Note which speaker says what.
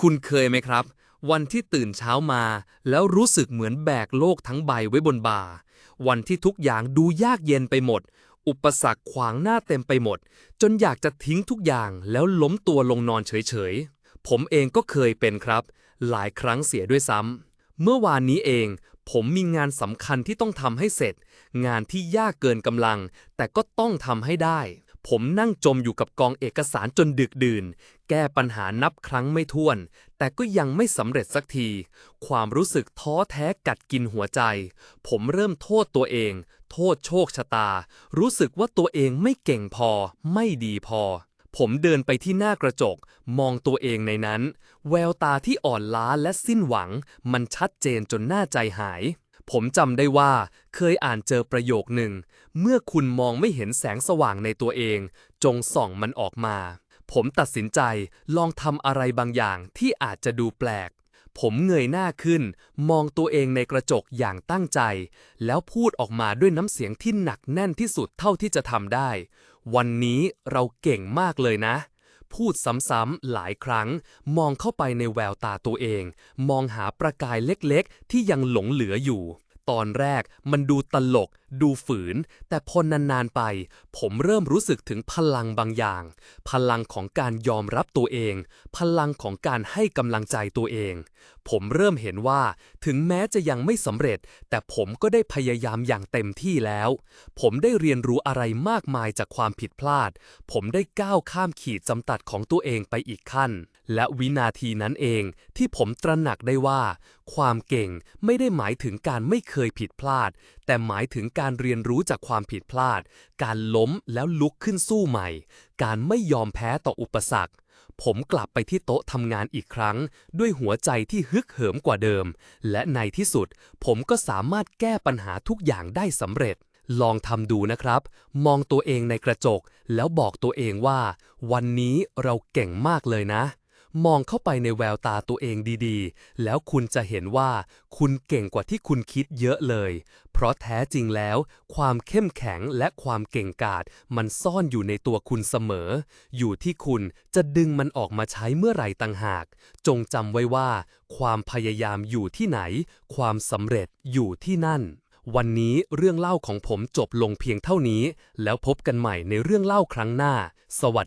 Speaker 1: คุณเคยไหมครับ วันที่ตื่นเช้ามา แล้วรู้สึกเหมือนแบกโลกทั้งใบไว้บนบ่า วันที่ทุกอย่างดูยากเย็นไปหมด อุปสรรคขวางหน้าเต็มไปหมด จนอยากจะทิ้งทุกอย่างแล้วล้มตัวลงนอนเฉยๆ ผมเองก็เคยเป็นครับ หลายครั้งเสียด้วยซ้ำเมื่อวานนี้เอง ผมมีงานสำคัญที่ต้องทำให้เสร็จ งานที่ยากเกินกำลัง แต่ก็ต้องทำให้ได้ ผมนั่งจมอยู่กับกองเอกสารจนดึกดื่น แก้ปัญหานับครั้งไม่ถ้วน แต่ก็ยังไม่สำเร็จสักที ความรู้สึกท้อแท้กัดกินหัวใจ ผมเริ่มโทษตัวเอง โทษโชคชะตา รู้สึกว่าตัวเองไม่เก่งพอ ไม่ดีพอ ผมเดินไปที่หน้ากระจก มองตัวเองในนั้น แววตาที่อ่อนล้าและสิ้นหวัง มันชัดเจนจนหน่าใจหาย ผมจำได้ว่าเคยอ่านเจอประโยคหนึ่ง เมื่อคุณมองไม่เห็นแสงสว่างในตัวเอง จงส่องมันออกมา ผมตัดสินใจลองทำอะไรบางอย่างที่อาจจะดูแปลก ผมเงยหน้าขึ้น มองตัวเองในกระจกอย่างตั้งใจ แล้วพูดออกมาด้วยน้ำเสียงที่หนักแน่นที่สุดเท่าที่จะทำได้ วันนี้เราเก่งมากเลยนะ พูดซ้ำๆหลายครั้ง มองเข้าไปในแววตาตัวเอง มองหาประกายเล็กๆ ที่ยังหลงเหลืออยู่ ตอนแรกมันดูตลกดูฝืน แต่พอนานๆไป ผมเริ่มรู้สึกถึงพลังบางอย่าง พลังของการยอมรับตัวเอง พลังของการให้กำลังใจตัวเอง ผมเริ่มเห็นว่า ถึงแม้จะยังไม่สำเร็จ แต่ผมก็ได้พยายามอย่างเต็มที่แล้ว ผมได้เรียนรู้อะไรมากมายจากความผิดพลาด ผมได้ก้าวข้ามขีดจำกัดของตัวเองไปอีกขั้น และวินาทีนั้นเองที่ผมตระหนักได้ว่า ความเก่งไม่ได้หมายถึงการไม่เคยผิดพลาด แต่หมายถึงการเรียนรู้จากความผิดพลาด การล้มแล้วลุกขึ้นสู้ใหม่ การไม่ยอมแพ้ต่ออุปสรรค ผมกลับไปที่โต๊ะทำงานอีกครั้ง ด้วยหัวใจที่ฮึกเหิมกว่าเดิม และในที่สุด ผมก็สามารถแก้ปัญหาทุกอย่างได้สำเร็จลองทำดูนะครับ มองตัวเองในกระจก แล้วบอกตัวเองว่า วันนี้เราเก่งมากเลยนะ มองเข้าไปในแววตาตัวเองดีๆ แล้วคุณจะเห็นว่าคุณเก่งกว่าที่คุณคิดเยอะเลย เพราะแท้จริงแล้ว ความเข้มแข็งและความเก่งกาจมันซ่อนอยู่ในตัวคุณเสมอ อยู่ที่คุณจะดึงมันออกมาใช้เมื่อไหร่ต่างหาก จงจำไว้ว่า ความพยายามอยู่ที่ไหน ความสำเร็จอยู่ที่นั่นวันนี้เรื่องเล่าของผมจบลงเพียงเท่านี้ แล้วพบกันใหม่ในเรื่องเล่าครั้งหน้า สวัสดี